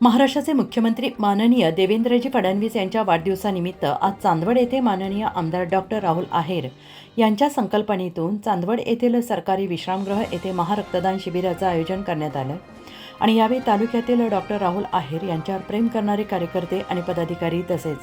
महाराष्ट्राचे मुख्यमंत्री माननीय देवेंद्रजी फडणवीस यांच्या वाढदिवसानिमित्त आज चांदवड येथे माननीय आमदार डॉक्टर राहुल आहेर यांच्या संकल्पनेतून चांदवड येथील सरकारी विश्रामगृह येथे महारक्तदान शिबिराचं आयोजन करण्यात आलं. आणि यावेळी तालुक्यातील डॉक्टर राहुल आहेर यांच्यावर प्रेम करणारे कार्यकर्ते आणि पदाधिकारी तसेच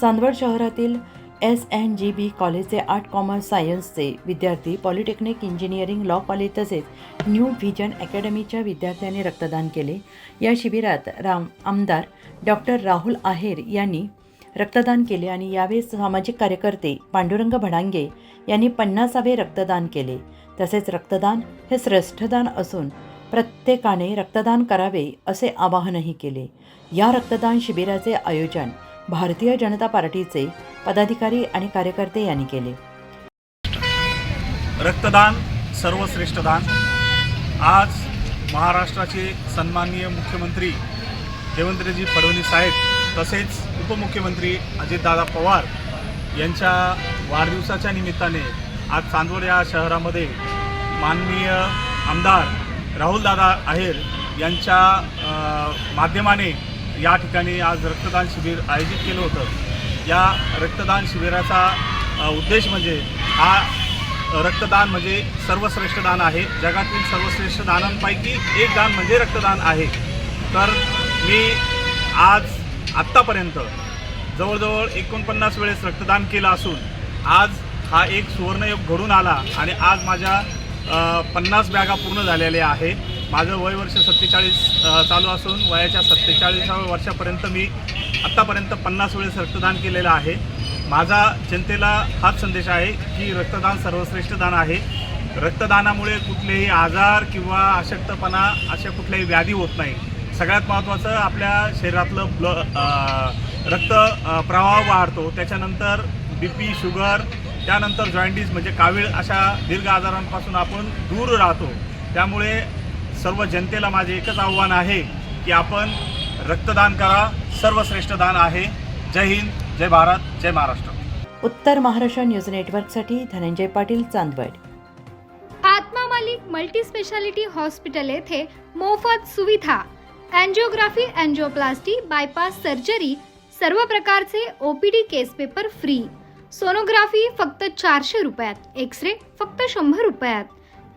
चांदवड शहरातील एस एन जी बी कॉलेजचे आर्ट कॉमर्स सायन्सचे विद्यार्थी पॉलिटेक्निक इंजिनिअरिंग लॉ कॉलेज तसेच न्यू व्हिजन अकॅडमीच्या विद्यार्थ्यांनी रक्तदान केले. या शिबिरात राम आमदार डॉक्टर राहुल आहेर यांनी रक्तदान केले आणि यावेळी सामाजिक कार्यकर्ते पांडुरंग भडांगे यांनी पन्नासावे रक्तदान केले. तसेच रक्तदान हे श्रेष्ठदान असून प्रत्येकाने रक्तदान करावे असे आवाहनही केले. या रक्तदान शिबिराचे आयोजन भारतीय जनता पार्टीचे पदाधिकारी आणि कार्यकर्ते यांनी केले. रक्तदान सर्वश्रेष्ठ दान. आज महाराष्ट्राचे सन्माननीय मुख्यमंत्री देवेंद्रजी फडणवीस साहेब तसेच उपमुख्यमंत्री अजितदादा पवार यांच्या वाढदिवसाच्या निमित्ताने आज चांदवड या शहरामध्ये माननीय आमदार राहुलदादा आहेर यांच्या माध्यमाने या ठिकाणी आज रक्तदान शिबिर आयोजित केलं होतं. या रक्तदान शिबिराचा उद्देश म्हणजे हा रक्तदान म्हणजे सर्वश्रेष्ठ दान आहे. जगातील सर्वश्रेष्ठ दानांपैकी एक दान म्हणजे रक्तदान आहे. तर मी आज आत्तापर्यंत जवळजवळ एकोणपन्नास वेळेस रक्तदान केलं असून आज हा एक सुवर्णयोग घडून आला आणि आज माझ्या पन्नास बॅगा पूर्ण झालेल्या आहे. माझं वय वर्ष सत्तेचाळीस चालू असून वयाच्या सत्तेचाळीसाव्या वर्षापर्यंत मी आत्तापर्यंत पन्नास वेळेस रक्तदान केलेलं आहे. माझा जनतेला हाच संदेश आहे की रक्तदान सर्वश्रेष्ठ दान आहे. रक्तदानामुळे कुठलेही आजार किंवा अशक्तपणा अशा कुठल्याही व्याधी होत नाही. सगळ्यात महत्त्वाचं आपल्या शरीरातलं ब्ल रक्त प्रवाह वाढतो. त्याच्यानंतर बी पी शुगर त्यानंतर जॉईंटीज म्हणजे कावीळ अशा दीर्घ आजारांपासून आपण दूर राहतो. त्यामुळे सर्व जनतेला माझे एकच आव्हान आहे की आपण रक्तदान करा सर्वश्रेष्ठ दान आहे. जय हिंद जय भारत जय महाराष्ट्र. उत्तर महाराष्ट्र न्यूज नेटवर्कसाठी Dhananjay Patil Chandwad. Atma Malik multi speciality hospital येथे मोफत सुविधा. अँजिओग्राफी अँजिओप्लास्टी बायपास सर्जरी सर्व प्रकारचे OPD case paper free. Sonography फक्त चारशे रुपयात एक्स रे फक्त शंभर रुपयात.